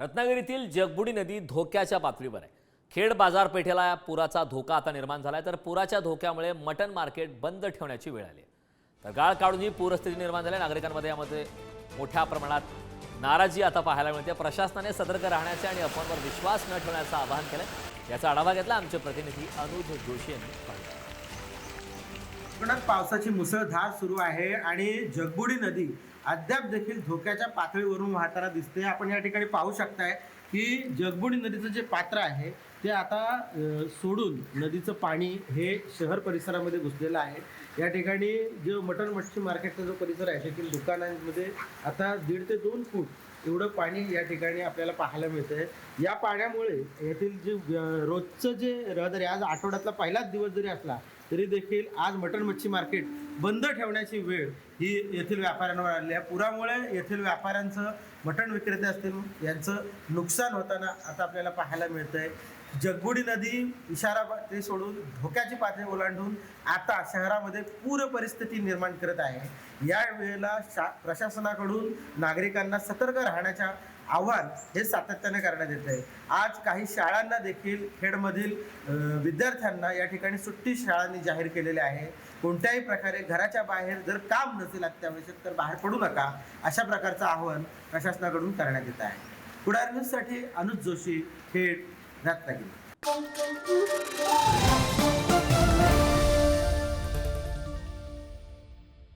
रत्नागिरीतील जगबुडी नदी धोक्याच्या पातळीवर आहे खेड बाजारपेठेला पुराचा धोका आता निर्माण झाला आहे तर पुराच्या धोक्यामुळे मटन मार्केट बंद ठेवण्याची वेळ आली आहे. तर गाळ काढून ही पूरस्थिती निर्माण झाली आहे. नागरिकांमध्ये यामध्ये मोठ्या प्रमाणात नाराजी आता पाहायला मिळते प्रशासनाने सतर्क राहण्याचे आणि अफवांवर विश्वास न ठेवण्याचं आवाहन केलं याचा आढावा घेतला आमचे प्रतिनिधी अनुज जोशी यांनी पाहिला कोकणात पावसाची मुसळधार सुरू आहे आणि जगबुडी नदी अद्याप देखील धोक्याच्या पातळीवरून वाहताना दिसते. आपण या ठिकाणी पाहू शकताय की जगबुडी नदीचं जे पात्र आहे ते आता सोडून नदीचं पाणी हे शहर परिसरामध्ये घुसलेलं आहे. या ठिकाणी जो मटण मच्छी मार्केटचा जो परिसर आहे तेथील दुकानांमध्ये आता दीड ते दोन फूट एवढं पाणी या ठिकाणी आपल्याला पाहायला मिळतं आहे या पाण्यामुळे येथील जे रोजचं जे रहदारी आज आठवड्यातला पहिलाच दिवस जरी असला तरी देखील आज मटण मच्छी मार्केट बंद ठेवण्याची वेळ ही येथील व्यापाऱ्यांवर आलेली आहे. पुरामुळे येथील व्यापाऱ्यांचं मटण विक्रेते असतील यांचं नुकसान होताना आता आपल्याला पाहायला मिळतं आहे जगबुडी नदी इशारा ते सोडून धोक्याची पातळी ओलांडून आता शहरामध्ये पूर परिस्थिती निर्माण करत आहे. या वेळेला शा प्रशासनाकडून नागरिकांना सतर्क राहण्याच्या आव्हान हे सातत्याने करण्यात येत आहे. आज काही शाळांना देखील खेडमधील विद्यार्थ्यांना या ठिकाणी सुट्टी शाळांनी जाहीर केलेली आहे. कोणत्याही प्रकारे घराच्या बाहेर जर काम नसेल अत्यावश्यक तर बाहेर पडू नका अशा प्रकारचं आव्हान प्रशासनाकडून करण्यात येत आहे. पुढार न्यूजसाठी अनुज जोशी खेड なったけど。